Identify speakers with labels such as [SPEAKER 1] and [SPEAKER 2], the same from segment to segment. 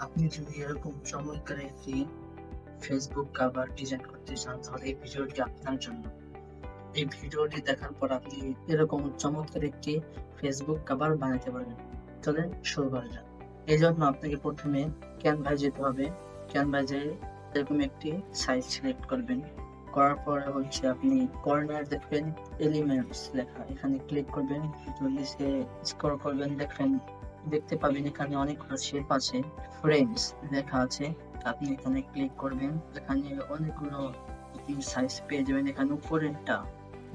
[SPEAKER 1] আপনি যদি এরকম চমৎকার একটি ফেসবুক কাভার ডিজাইন করতে চান, তাহলে এই ভিডিওটি আপনার জন্য। এই ভিডিওটি দেখার পর আপনি এরকম চমৎকার একটি ফেসবুক কাভার বানাতে পারবেন। চলেন শুরু করা যাক। এই জন্য আপনাকে প্রথমে ক্যানভায় যেতে হবে। ক্যানভায় যেয়ে এরকম একটি সাইজ সিলেক্ট করবেন। করার পরে হচ্ছে আপনি কর্নার দেখবেন এলিমেন্টস লেখা। এখানে ক্লিক করবেন নিচে স্ক্রল করবেন, দেখবেন দেখতে পাবেন এখানে অনেকগুলো শেপ আছে ফ্রেমস লেখা আছে। আপনি এখানে ক্লিক করবেন, এখানে অনেকগুলো সাইজ পেয়ে যাবেন। এখানে উপরেরটা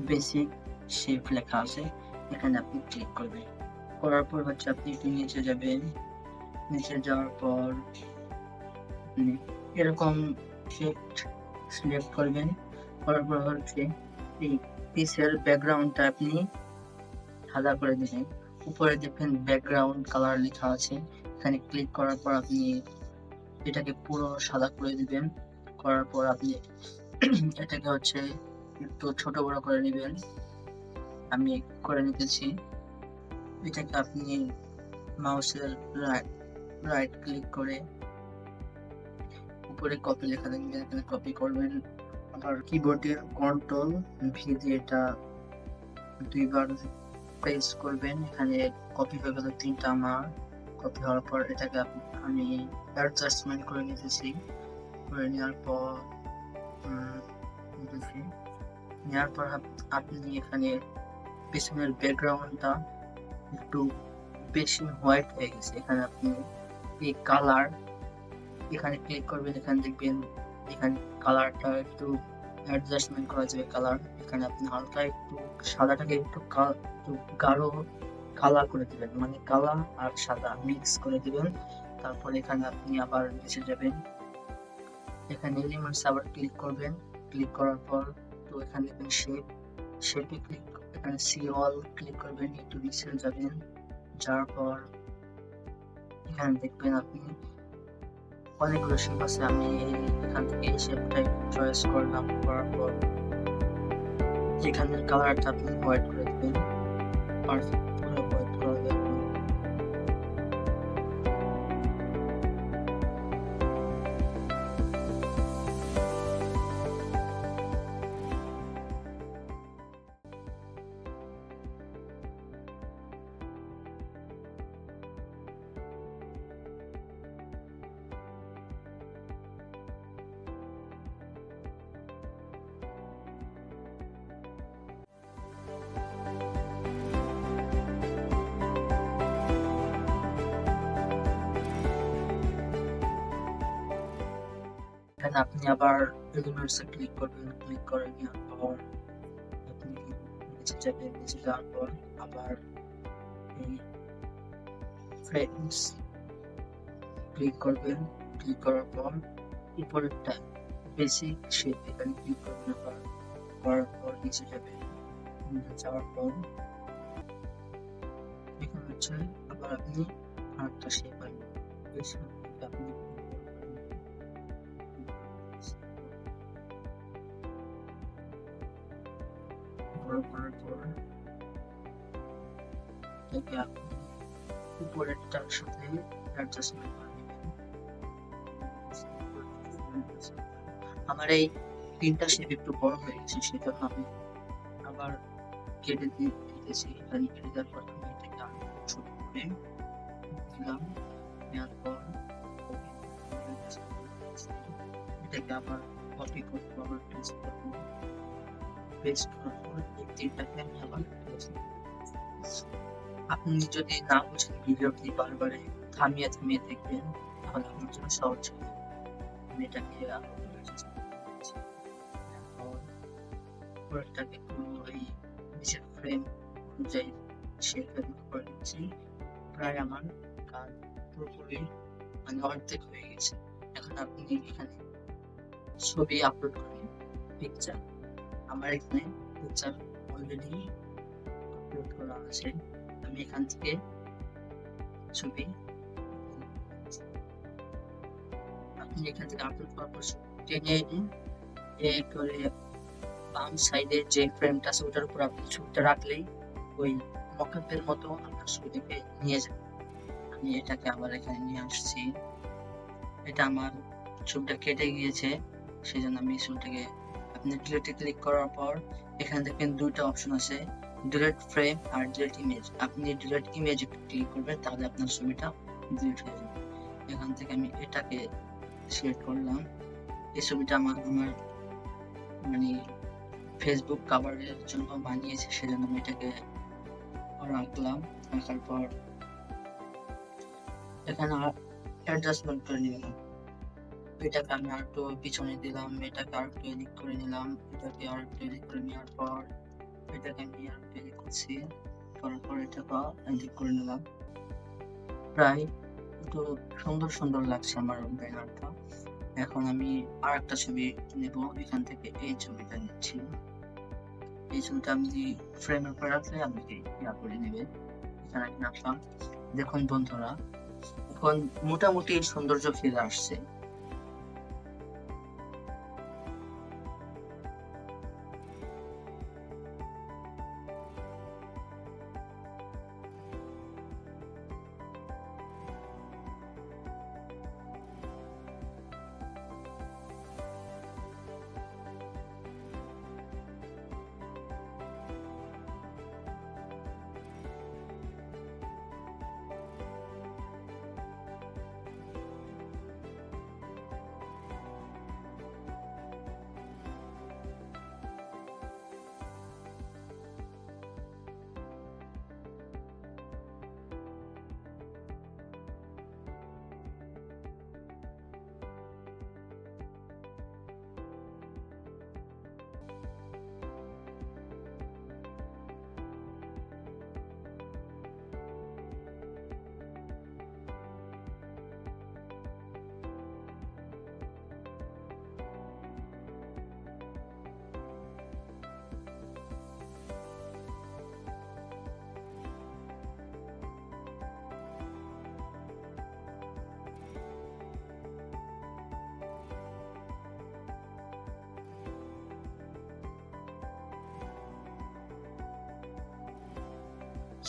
[SPEAKER 1] বেসিক শেপ লেখা আছে, এখানে আপনি ক্লিক করবেন। করার পর হচ্ছে আপনি একটু নিচে যাবেন। নিচে যাওয়ার পর এরকম শেপ সিলেক্ট করবেন। করার হচ্ছে এই পিসের ব্যাকগ্রাউন্ডটা আপনি সাদা করে দিবেন উপরে দেখবেন ব্যাকগ্রাউন্ড কালার লেখা আছে। এখানে ক্লিক করার পর আপনি এটাকে পুরো সাদা করে দিবেন। করার পর আপনি এটাকে হচ্ছে একটু ছোট বড় করে নেবেন। আমি করে নিতেছি। এটাকে আপনি মাউসের রাইট রাইট ক্লিক করে উপরে কপি লেখা দেখবেন এখানে কপি করবেন। আবার কিবোর্ডে কন্ট্রোল ভি দিয়ে এটা দুইবার প্রেস করবেন। এখানে কপি হয়ে গেল তিনটা আমার কপি হওয়ার পর এটাকে আমি অ্যাডজাস্টমেন্ট করে নিতেছি। করে নেওয়ার পর নেওয়ার পর আপনি এখানে পিছনের ব্যাকগ্রাউন্ডটা একটু বেশি হোয়াইট হয়ে গেছে। এখানে আপনি এই কালার এখানে ক্লিক করবেন, এখানে দেখবেন এখানে কালারটা একটু অ্যাডজাস্টমেন্ট করা যাবে কালার এখানে আপনি হালকা একটু সাদাটাকে একটু একটু গাঢ় কালার করে দিবেন মানে কালা আর সাদা মিক্স করে দিবেন। তারপর এখানে আপনি আবার নিচে যাবেন। এখানে এলিমেন্টস আবার ক্লিক করবেন। ক্লিক করার পর তো এখানে দেখবেন শেপ শেপে ক্লিক এখানে সি অল ক্লিক করবেন, একটু নিচে যাবেন। যাওয়ার পর এখানে দেখবেন আপনি অনেকগুলো শেপ আছে আমি এখান থেকে এই শেপটা চয়েস করলাম, করার পর এখানে কালারটা আপনি হোয়াইট করে দেবেন। পারফেক্ট এখানে আপনি আবার এলিমেন্টসে ক্লিক করবেন ক্লিক করে নেওয়ার পর আপনি নিচে যাবেন, নিচে যাওয়ার পর আবার এই ফ্রেমস ক্লিক করবেন ক্লিক করার পর উপরেরটা বেসিক শেপ এখানে ক্লিক করবেন আবার করার পর নিচে যাবেন, নিচে যাওয়ার পর এখানে হচ্ছে আবার আপনি আরেকটা শেপ আনবেন শেপটাকে আপনি আপনি উপরেরটার সাথে অ্যাডজাস্টমেন্ট করে নেবেন আমার এই তিনটা শেপ একটু বড় হয়ে গেছে, সেজন্য আমি আবার কেটে দিয়ে দিতেছি। এখানে কেটে দেওয়ার পর আমি এটাকে আরও ছোট করে দিলাম। নেওয়ার পর এটাকে আবার কপি করব, আবার পেস্ট করব? আমি আবার আপনি যদি না বুঝেন ভিডিওটি বারবার থামিয়ে থামিয়ে দেখবেন, তাহলে আপনার জন্য সহজ হবে আমি এটাকে ফ্রেম অনুযায়ী শেপের করে প্রায় আমার কাজ পুরোপুরি মানে অর্ধেক হয়ে গেছে। এখন আপনি এখানে ছবি আপলোড করেন পিকচার আমার এখানে পিকচার অলরেডি আপলোড করা আছে। আমি এখান থেকে ছবি আপনি এখান থেকে আপলোড করার পর টেনে এনে করে বাম সাইডে যে ফ্রেমটা আছে, ওটার উপর আপনি ছবিটা রাখলেই ওই মকআপের মতো আপনার ছবিটাকে নিয়ে যাবে। আমি এটাকে আবার এখানে নিয়ে আসছি। এটা আমার ছবিটা কেটে গিয়েছে সেই জন্য আমি ছবিটাকে আপনি ডিলেটে ক্লিক করার পর এখানে দেখবেন দুইটা অপশন আছে ডিলেট ফ্রেম আর ডিলেট ইমেজ আপনি ডিলেট ইমেজ ক্লিক করবেন, তাহলে আপনার ছবিটা ডিলিট হয়ে যাবে। এখান থেকে আমি এটাকে সিলেক্ট করলাম। এই ছবিটা আমার আমার মানে ফেসবুক কাভারের জন্য বানিয়েছে, সেজন্য আমি এটাকে রাখলাম রাখার পর এখানে অ্যাডজাস্টমেন্ট করে নিলাম এটাকে আমি আর একটু পিছনে দিলাম, এটাকে আর একটু এডিট করে নিলাম, এটাকে আর একটু এডিট করে নেওয়ার পর এটাকে আমি আর একটু এডিট করছি, করার পর এটাকে এডিট করে নিলাম। প্রায় একটু সুন্দর সুন্দর লাগছে আমার ব্যানারটা। এখন আমি আর একটা ছবি নেব, এখান থেকে এই ছবিটা নিচ্ছি। এই ছবিটা আমি ফ্রেমের উপর রাখলে আপনি ইয়া করে নেবে, এখানে রাখলাম। দেখুন বন্ধুরা, এখন মোটামুটি সৌন্দর্য ফিরে আসছে।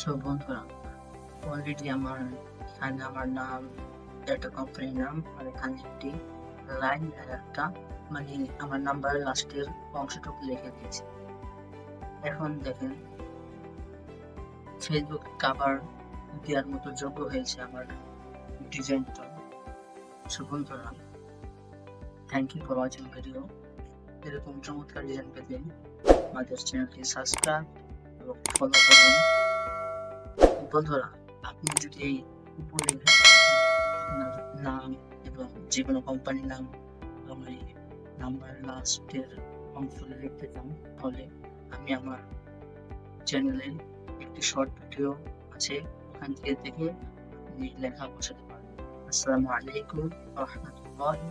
[SPEAKER 1] সো বন্ধুরা। অলরেডি আমার এখানে আমার নাম, একটা কোম্পানির নাম, আর এখানে একটি লাইন আর একটা মানে আমার নাম্বারের লাস্টের অংশটুকু লিখে দিয়েছি। এখন দেখেন ফেসবুক কাভার দেওয়ার মতো যোগ্য হয়েছে আমার ডিজাইনটা সো বন্ধুরা thank you for watching video এরকম চমৎকার ডিজাইন পেতে আমাদের চ্যানেলটি সাবস্ক্রাইব এবং ফলো করুন। বন্ধুরা, আপনি যদি এই উপরে আপনার নাম এবং যে কোনো কোম্পানির নাম এবং এই নাম্বার লাস্টের অংশ লিখতে চান, তাহলে আমি আমার চ্যানেলে একটি শর্ট ভিডিও আছে, ওখান থেকে দেখে আপনি লেখা বসাতে পারবেন। আসসালামু আলাইকুম রহমতুল্লাহি